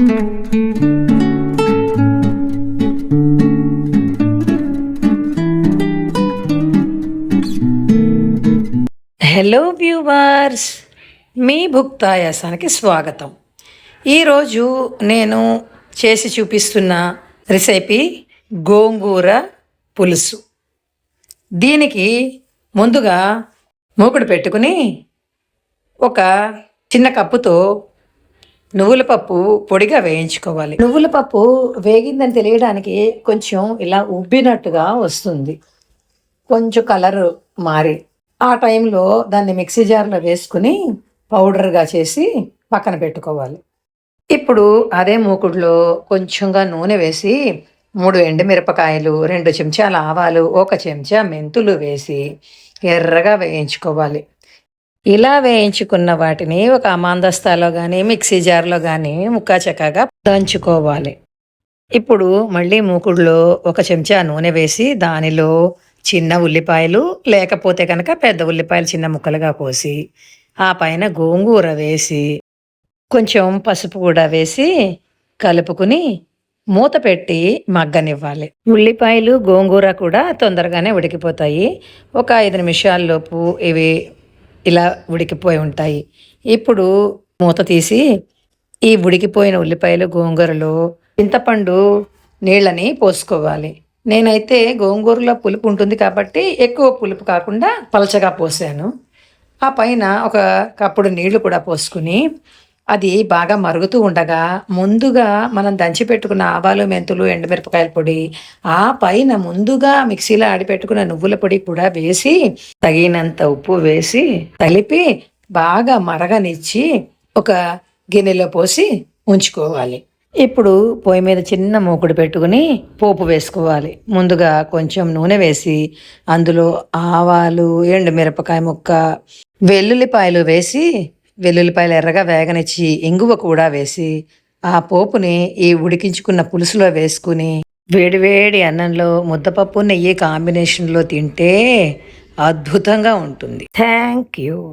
Hello viewers మీ భుక్తాయాసానికి స్వాగతం. ఈరోజు నేను చేసి చూపిస్తున్న రెసిపీ గోంగూర పులుసు. దీనికి ముందుగా మూకుడు పెట్టుకుని ఒక చిన్న కప్పుతో నువ్వుల పప్పు పొడిగా వేయించుకోవాలి. నువ్వుల పప్పు వేగిందని తెలియడానికి కొంచెం ఇలా ఉబ్బినట్టుగా వస్తుంది. కొంచెం కలర్ మారి. ఆ టైంలో దాన్ని మిక్సీ జార్లో వేసుకుని పౌడర్గా చేసి పక్కన పెట్టుకోవాలి. ఇప్పుడు అదే మూకుడులో కొంచెంగా నూనె వేసి మూడు ఎండుమిరపకాయలు రెండు చెంచాల ఆవాలు ఒక చెంచా మెంతులు వేసి ఎర్రగా వేయించుకోవాలి. ఇలా వేయించుకున్న వాటిని ఒక అమాందస్తాలో కానీ మిక్సీ జార్లో కానీ ముక్కా చక్కగా దంచుకోవాలి. ఇప్పుడు మళ్ళీ మూకుడులో ఒక చెంచా నూనె వేసి దానిలో చిన్న ఉల్లిపాయలు లేకపోతే కనుక పెద్ద ఉల్లిపాయలు చిన్న ముక్కలుగా కోసి ఆ పైన గోంగూర వేసి కొంచెం పసుపు కూడా వేసి కలుపుకుని మూత పెట్టి మగ్గనివ్వాలి. ఉల్లిపాయలు గోంగూర కూడా తొందరగానే ఉడికిపోతాయి. ఒక ఐదు నిమిషాల్లోపు ఇవి ఇలా ఉడికిపోయి ఉంటాయి. ఇప్పుడు మూత తీసి ఈ ఉడికిపోయిన ఉల్లిపాయలు గోంగూరలో చింతపండు నీళ్ళని పోసుకోవాలి. నేనైతే గోంగూరలో పులుపు ఉంటుంది కాబట్టి ఎక్కువ పులుపు కాకుండా పలచగా పోసాను. ఆ పైన ఒక కప్పుడు నీళ్ళు కూడా పోసుకుని అది బాగా మరుగుతూ ఉండగా ముందుగా మనం దంచి పెట్టుకున్న ఆవాలు మెంతులు ఎండుమిరపకాయల పొడి ఆ పైన ముందుగా మిక్సీలో ఆడిపెట్టుకున్న నువ్వుల పొడి కూడా వేసి తగినంత ఉప్పు వేసి కలిపి బాగా మరగనిచ్చి ఒక గిన్నెలో పోసి ఉంచుకోవాలి. ఇప్పుడు పొయ్యి మీద చిన్న మూకుడు పెట్టుకుని పోపు వేసుకోవాలి. ముందుగా కొంచెం నూనె వేసి అందులో ఆవాలు ఎండుమిరపకాయ ముక్క వెల్లుల్లిపాయలు వేసి వెల్లుల్లిపాయలు ఎర్రగా వేగనిచ్చి ఇంగువ కూడా వేసి ఆ పోపుని ఈ ఉడికించుకున్న పులుసులో వేసుకుని వేడివేడి అన్నంలో ముద్దపప్పు నెయ్యి కాంబినేషన్లో తింటే అద్భుతంగా ఉంటుంది. Thank you.